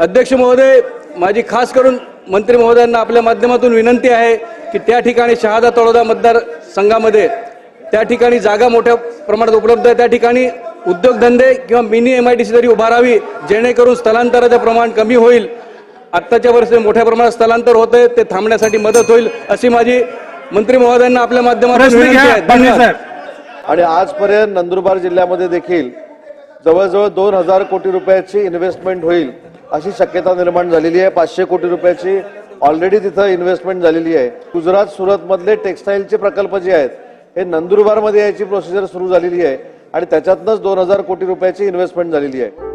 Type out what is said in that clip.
अध्यक्ष महोदय माझी खास करून मंत्री महोदयांना आपल्या माध्यमातून विनंती आहे की त्या ठिकाणी शहादा तळोदा मतदारसंघामध्ये त्या ठिकाणी जागा मोठ्या प्रमाणात उपलब्ध आहे. त्या ठिकाणी उद्योगधंदे किंवा mini M I D C तरी उभारावी जेणेकरून स्थलांतराचं प्रमाण कमी होईल. आत्ताच्या वर्षी मोठ्या प्रमाणात स्थलांतर होतंय ते थांबण्यासाठी मदत होईल अशी माझी मंत्री महोदयांना आपल्या माध्यमातून विनंती आहे. धन्यवाद. आणि आजपर्यंत नंदुरबार जिल्ह्यामध्ये देखील जवळजवळ दोन हजार कोटी रुपयाची इन्व्हेस्टमेंट होईल. अशी शक्यता निर्माण झालेली आहे. पाचशे कोटी रुपयाची ऑलरेडी तिथं इन्व्हेस्टमेंट झालेली आहे. गुजरात सुरतमधले टेक्स्टाईलचे प्रकल्प जे आहेत हे नंदुरबारमध्ये यायची प्रोसिजर सुरू झालेली आहे आणि त्याच्यातनंच दोन हजार कोटी रुपयाची इन्व्हेस्टमेंट झालेली आहे.